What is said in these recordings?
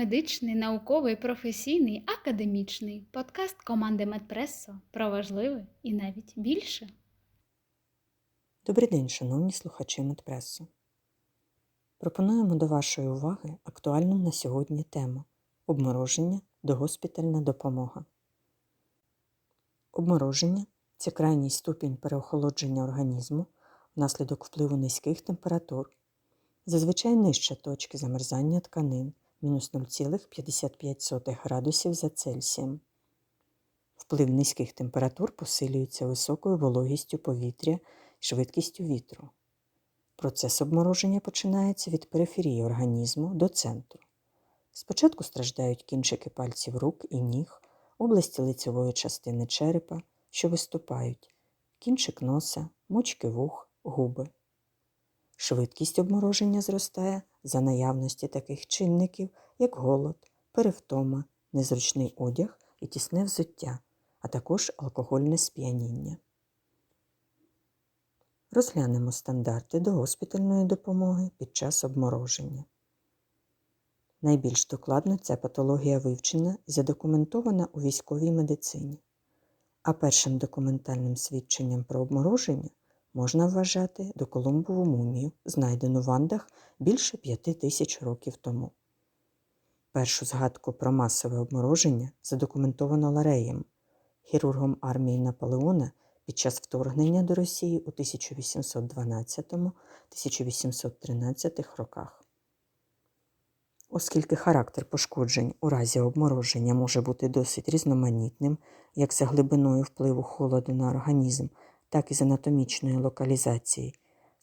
Медичний, науковий, професійний, академічний подкаст команди Медпресо про важливе і навіть більше. Добрий день, шановні слухачі Медпресу. Пропонуємо до вашої уваги актуальну на сьогодні тему обмороження догоспітальна допомога. Обмороження це крайній ступінь переохолодження організму внаслідок впливу низьких температур, зазвичай нижче точки замерзання тканин мінус 0,55 градусів за Цельсієм. Вплив низьких температур посилюється високою вологістю повітря швидкістю вітру. Процес обмороження починається від периферії організму до центру. Спочатку страждають кінчики пальців рук і ніг, області лицевої частини черепа, що виступають, кінчик носа, мочки вух, губи. Швидкість обмороження зростає за наявності таких чинників, як голод, перевтома, незручний одяг і тісне взуття, а також алкогольне сп'яніння. Розглянемо стандарти до госпітальної допомоги під час обмороження. Найбільш докладно ця патологія вивчена і задокументована у військовій медицині, а першим документальним свідченням про обмороження можна вважати доколумбову мумію, знайдену в Андах більше п'яти тисяч років тому. Першу згадку про масове обмороження задокументовано Лареєм, хірургом армії Наполеона під час вторгнення до Росії у 1812-1813 роках. Оскільки характер пошкоджень у разі обмороження може бути досить різноманітним, як за глибиною впливу холоду на організм, так і з анатомічної локалізації,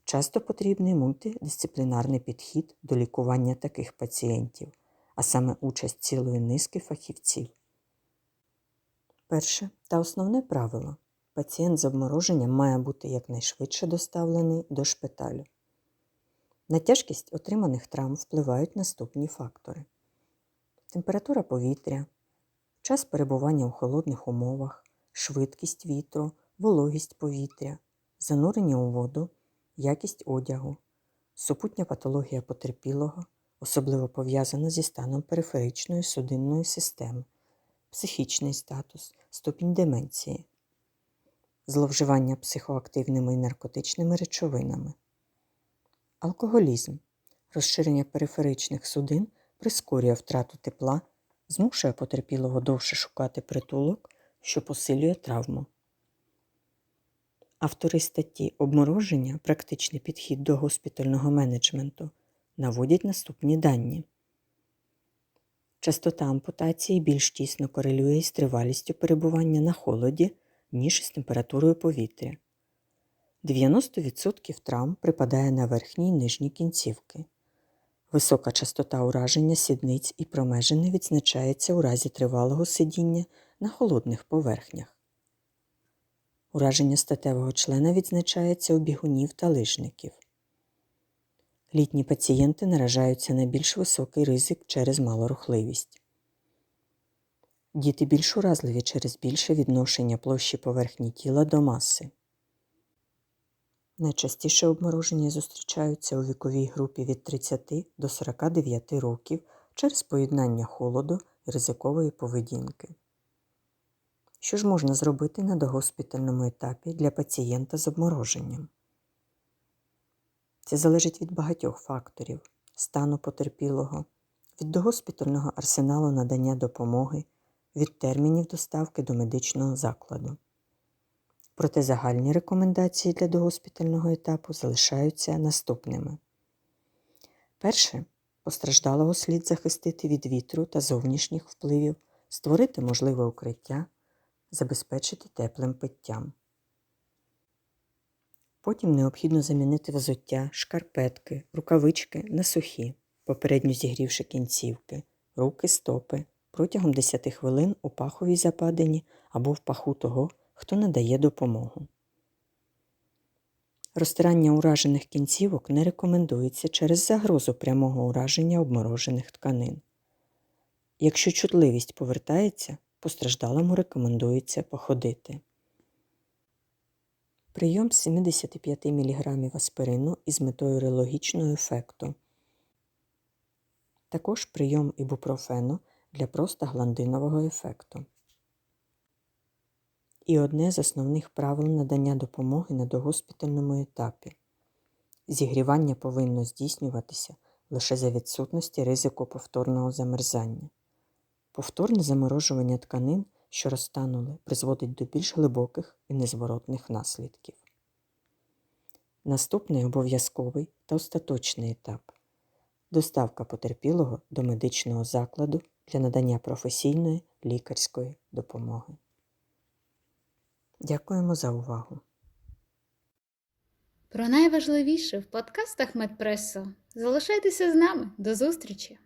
часто потрібний мультидисциплінарний підхід до лікування таких пацієнтів, а саме участь цілої низки фахівців. Перше та основне правило пацієнт з обмороженням має бути якнайшвидше доставлений до шпиталю. На тяжкість отриманих травм впливають наступні фактори: температура повітря, час перебування у холодних умовах, швидкість вітру, вологість повітря, занурення у воду, якість одягу, супутня патологія потерпілого, особливо пов'язана зі станом периферичної судинної системи, психічний статус, ступінь деменції, зловживання психоактивними і наркотичними речовинами. Алкоголізм, розширення периферичних судин прискорює втрату тепла, змушує потерпілого довше шукати притулок, що посилює травму. Автори статті Обмороження практичний підхід до госпітального менеджменту наводять наступні дані. Частота ампутації більш тісно корелює із тривалістю перебування на холоді, ніж із температурою повітря. 90% травм припадає на верхні й нижні кінцівки. Висока частота ураження сідниць і промежини відзначається у разі тривалого сидіння на холодних поверхнях. Ураження статевого члена відзначається у бігунів та лижників. Літні пацієнти наражаються на більш високий ризик через малорухливість. Діти більш уразливі через більше відношення площі поверхні тіла до маси. Найчастіше обмороження зустрічаються у віковій групі від 30 до 49 років через поєднання холоду і ризикової поведінки. Що ж можна зробити на догоспітальному етапі для пацієнта з обмороженням? Це залежить від багатьох факторів стану потерпілого, від догоспітального арсеналу надання допомоги, від термінів доставки до медичного закладу. Проте загальні рекомендації для догоспітального етапу залишаються наступними. Перше, постраждалого слід захистити від вітру та зовнішніх впливів, створити можливе укриття, забезпечити теплим питтям. Потім необхідно замінити взуття, шкарпетки, рукавички на сухі, попередньо зігрівши кінцівки, руки, стопи протягом 10 хвилин у паховій западині або в паху того, хто надає допомогу. Розтирання уражених кінцівок не рекомендується через загрозу прямого ураження обморожених тканин. Якщо чутливість повертається, постраждалому рекомендується походити. Прийом 75 мг аспирину із метою релогічного ефекту. також прийом ібупрофену для простагландинового ефекту. І одне з основних правил надання допомоги на догоспітальному етапі. Зігрівання повинно здійснюватися лише за відсутності ризику повторного замерзання. Повторне заморожування тканин, що розтанули, призводить до більш глибоких і незворотних наслідків. Наступний обов'язковий та остаточний етап доставка потерпілого до медичного закладу для надання професійної лікарської допомоги. Дякуємо за увагу! Про найважливіше в подкастах Медпресо. Залишайтеся з нами. До зустрічі!